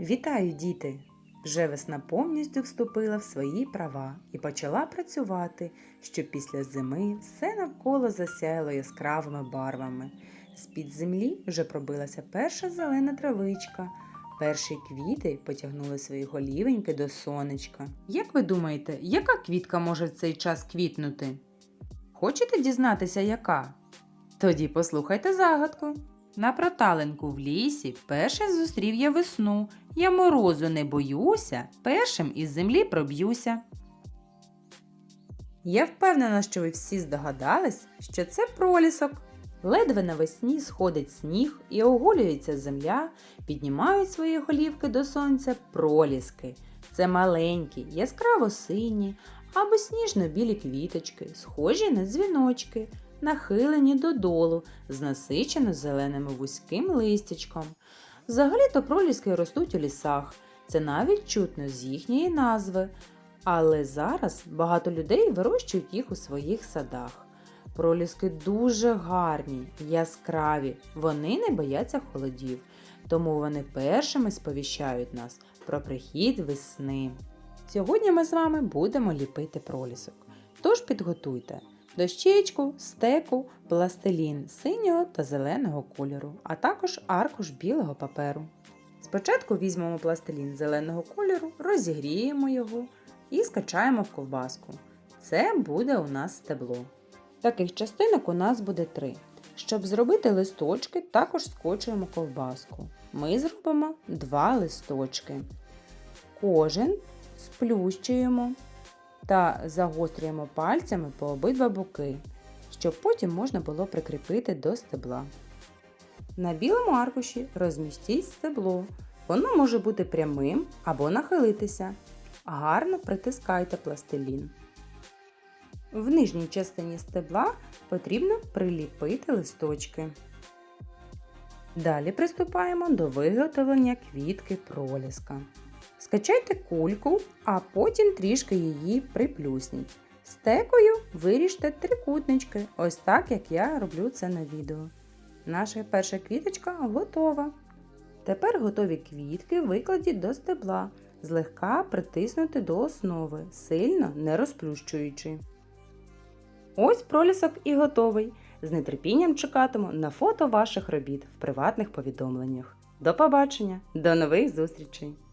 Вітаю, діти! Вже весна повністю вступила в свої права і почала працювати, щоб після зими все навколо засяяло яскравими барвами. З-під землі вже пробилася перша зелена травичка. Перші квіти потягнули свої голівеньки до сонечка. Як ви думаєте, яка квітка може в цей час квітнути? Хочете дізнатися, яка? Тоді послухайте загадку. На проталинку в лісі перший зустрів я весну. Я морозу не боюся, першим із землі проб'юся. Я впевнена, що ви всі здогадались, що це пролісок. Ледве навесні сходить сніг і оголюється земля, піднімають свої голівки до сонця проліски. Це маленькі, яскраво сині або сніжно-білі квіточки, схожі на дзвіночки, нахилені додолу, з насичено зеленим вузьким листячком. Взагалі-то проліски ростуть у лісах, це навіть чутно з їхньої назви. Але зараз багато людей вирощують їх у своїх садах. Проліски дуже гарні, яскраві, вони не бояться холодів, тому вони першими сповіщають нас про прихід весни. Сьогодні ми з вами будемо ліпити пролісок. Тож підготуйте дощечку, стеку, пластилін синього та зеленого кольору, а також аркуш білого паперу. Спочатку візьмемо пластилін зеленого кольору, розігріємо його і скачаємо в ковбаску. Це буде у нас стебло. Таких частинок у нас буде три. Щоб зробити листочки, також скочуємо ковбаску. Ми зробимо два листочки. Кожен сплющуємо та загострюємо пальцями по обидва боки, щоб потім можна було прикріпити до стебла. На білому аркуші розмістіть стебло. Воно може бути прямим або нахилитися. Гарно притискайте пластилін. В нижній частині стебла потрібно приліпити листочки. Далі приступаємо до виготовлення квітки проліска. Скачайте кульку, а потім трішки її приплюсніть. Стекою виріжте трикутнички, ось так як я роблю це на відео. Наша перша квіточка готова. Тепер готові квітки викладіть до стебла, злегка притиснути до основи, сильно не розплющуючи. Ось пролісок і готовий. З нетерпінням чекатиму на фото ваших робіт в приватних повідомленнях. До побачення, до нових зустрічей!